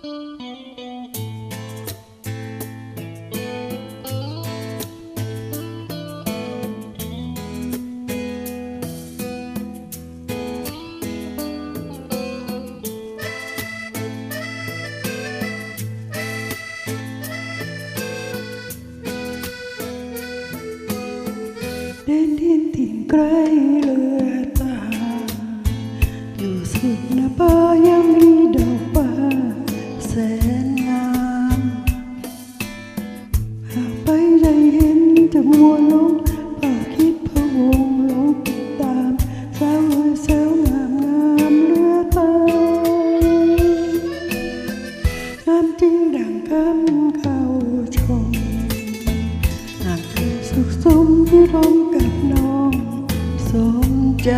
เดินดินถิ่นไกลเรือตาอยู่สุดน้าป่า กันเข้าชมหากเธอสุขสมที่ร่มกับน้องสมใจ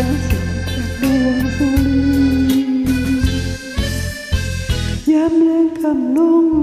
ยายามแสงสว่างจากดวงสุรียามแรงคำลง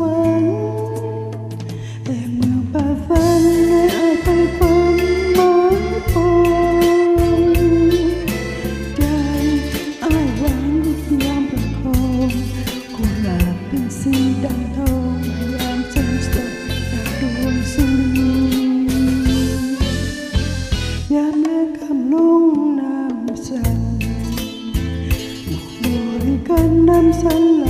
วรรค์แต่เมื่อป่าฝนไม่อาจไปฝันหมายปงใจอายหวังยามประคองกุหลาบเป็นสีดำทองยายามจำสดดาวดวงสุรียามแลงคำลงน้ำสั่นอกบกันน้ำสั่น